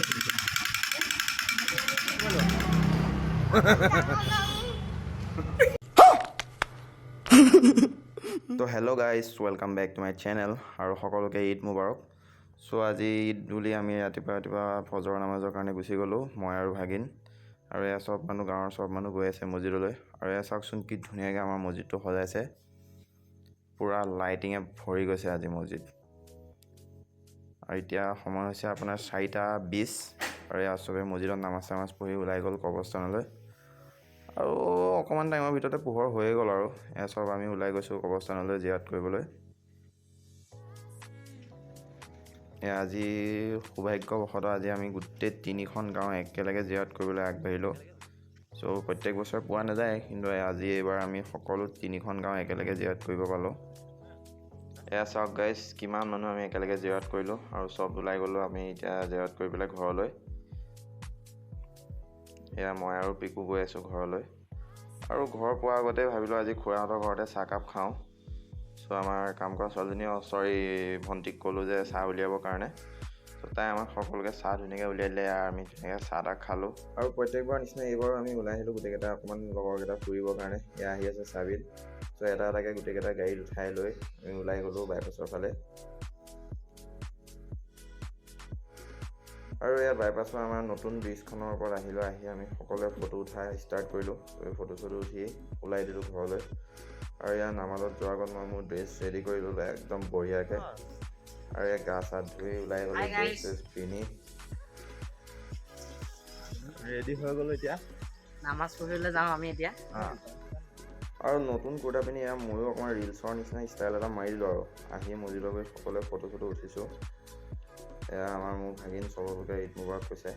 তো hello' guys welcome back to my channel আৰু সকলোকে ঈদ মুবাৰক। চ' আজি ঈদ বুলি আমি ৰাতিপুৱা ৰাতিপুৱা ফজৰ নামাজৰ কাৰণে গুচি গ'লোঁ মই আৰু ভাগিন। আৰু এয়া চব মানুহ গাঁৱৰ চব মানুহ গৈ আছে মছজিদলৈ। আৰু এয়া চাওকচোন কি ধুনীয়াকৈ আমাৰ মছজিদটো সজাইছে। পূৰা লাইটিঙে ভৰি গৈছে আজি মছজিদ। আৰু এতিয়া সময় হৈছে আপোনাৰ চাৰিটা বিছ। আৰু এয়া চবে মছজিদত নামাজ চামাজ পঢ়ি ওলাই গ'ল কবৰস্থানলৈ। আৰু অকণমান টাইমৰ ভিতৰতে পোহৰ হৈয়ে গ'ল আৰু। এয়া চব আমি ওলাই গৈছোঁ কবৰস্থানলৈ জিয়াত কৰিবলৈ। এয়া আজি সৌভাগ্যবশতঃ আজি আমি গোটেই তিনিখন গাঁও একেলগে জিয়াত কৰিবলৈ আগবাঢ়িলোঁ। চ' প্ৰত্যেক বছৰ পোৱা নাযায় কিন্তু আজি এইবাৰ আমি সকলো তিনিখন গাঁও একেলগে জিয়াত কৰিব পালোঁ। এয়া চাওক গাইজ কিমান মানুহ আমি একেলগে জিয়াৰত কৰিলোঁ আৰু চব ওলাই গ'লোঁ আমি এতিয়া জিয়াৰত কৰি পেলাই ঘৰলৈ। এয়া মই আৰু পিকু গৈ আছোঁ ঘৰলৈ। আৰু ঘৰ পোৱাৰ আগতে ভাবিলোঁ আজি খুৰাহঁতৰ ঘৰতে চাহকাপ খাওঁ। চ' আমাৰ কাম কৰা ছোৱালীজনীয়ে চৰি ভণ্টিক ক'লোঁ যে চাহ উলিয়াবৰ কাৰণে। তাই আমাক সকলোকে চাহ ধুনীয়াকৈ উলিয়াই দিলে আৰু আমি ধুনীয়াকৈ চাহ তাহ খালোঁ। আৰু প্ৰত্যেকবাৰ নিচিনা এইবাৰো আমি ওলাই আহিলোঁ গোটেইকেইটা অকণমান লগৰকেইটা ফুৰিবৰ কাৰণে। এয়া আহি আছে চাবিল চ' এটা এটাকৈ গোটেইকেইটা গাড়ীত উঠাই লৈ আমি ওলাই গ'লোঁ বাইপাছৰ ফালে। আৰু এয়া বাইপাছৰ আমাৰ নতুন ব্ৰিজখনৰ ওপৰত আহিলোঁ আহি আমি সকলোৱে ফটো উঠাই ষ্টাৰ্ট কৰিলোঁ। ফটো চটো উঠি ওলাই দিলোঁ ঘৰলৈ। আৰু ইয়াৰ নামাজত যোৱাৰ আগত মই মোৰ ড্ৰেছ ৰেডি কৰি ল'লোঁ একদম বঢ়িয়াকৈ। আৰু ইয়াত গা চা ধুই ওলাই গ'লোঁ ড্ৰেছ guys. চেছ পিন্ধি ৰেডি হৈ গ'লো এতিয়া? নামাজ পঢ়িবলৈ যাওঁ আমি এতিয়া। আৰু নতুন কুৰ্তা পিন্ধি এয়া ময়ো অকণমান ৰিলচৰ নিচিনা ষ্টাইল এটা মাৰি দিলোঁ আৰু। আহি মজিলৈ গৈ সকলোৱে ফটো চটো উঠিছোঁ। এয়া আমাৰ মোৰ ভাগিন চবকে ঈদ মুবাৰক কৈছে।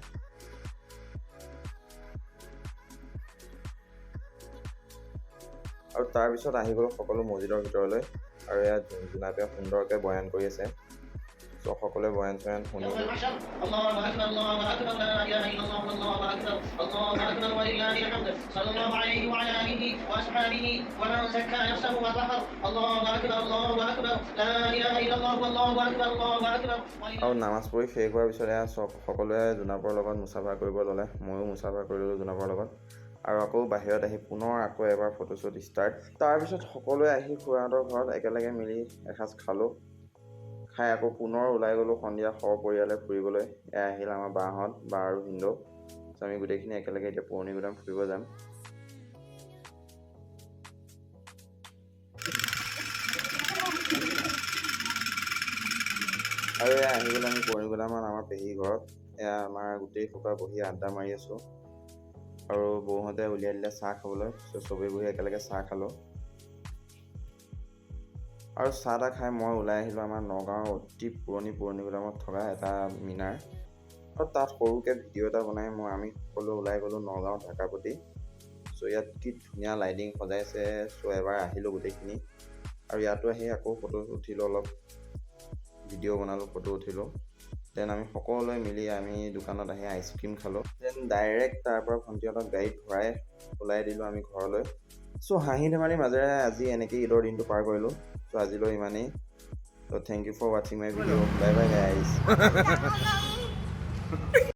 আৰু তাৰপিছত আহি গ'লোঁ সকলো মছজিদৰ ভিতৰলৈ। আৰু ইয়াত জোনাপীয়ে সুন্দৰকৈ বয়ান কৰি আছে। চ' সকলোৱে বয়ান চয়ান শুনি আৰু নামাজ পঢ়ি শেষ হোৱাৰ পিছত এয়া চব সকলোৱে জোনাবৰ লগত মুচাফা কৰিব ল'লে। ময়ো মুচাফা কৰিলোঁ জোনাবৰ লগত। আৰু আকৌ বাহিৰত আহি পুনৰ আকৌ এবাৰ ফটোশ্বুট ষ্টাৰ্ট তাৰপিছত সকলোৱে আহি খুৰাহঁতৰ ঘৰত একেলগে মিলি এসাঁজ খালোঁ। খাই আকৌ পুনৰ ওলাই গ'লোঁ সন্ধিয়া সপৰিয়ালে ফুৰিবলৈ। এয়া আহিল আমাৰ বাহঁত বা আৰু ভিনদেউ। চ' আমি গোটেইখিনি একেলগে এতিয়া পুৰণি গুদাম ফুৰিব যাম। আৰু এয়া আহি গ'লে আমি পুৰণি গুদামত আমাৰ পেহী ঘৰত। এয়া আমাৰ গোটেই সোপা বহি আড্ডা মাৰি আছোঁ। আৰু বৌহঁতে উলিয়াই দিলে চাহ খাবলৈ। চবেই বহি একেলগে চাহ খালোঁ। আৰু চাহ তাহ খাই মই ওলাই আহিলোঁ আমাৰ নগাঁৱৰ অতি পুৰণি পুৰণি গুদামত থকা এটা মিনাৰ। আৰু তাত সৰুকৈ ভিডিঅ' এটা বনাই মই আমি সকলো ওলাই গ'লোঁ নগাঁও ঢাকাপতি চ' ইয়াত কি ধুনীয়া লাইটিং সজাইছে চ' এবাৰ আহিলোঁ গোটেইখিনি। আৰু ইয়াতো আহি আকৌ ফটো উঠিলোঁ অলপ ভিডিঅ' বনালোঁ ফটো উঠিলোঁ। দেন আমি সকলোৱে মিলি আমি দোকানত আহি আইচক্ৰীম খালোঁ। দেন ডাইৰেক্ট তাৰ পৰা ভণ্টিহঁতক গাড়ীত ভৰাই ওলাই দিলোঁ আমি ঘৰলৈ। চ' হাঁহি ধেমালিৰ মাজেৰে আজি এনেকৈ ঈদৰ দিনটো পাৰ কৰিলোঁ। চ' আজিলৈ ইমানেই। চ' থেংক ইউ ফৰ ৱাচিং my video' bye bye guys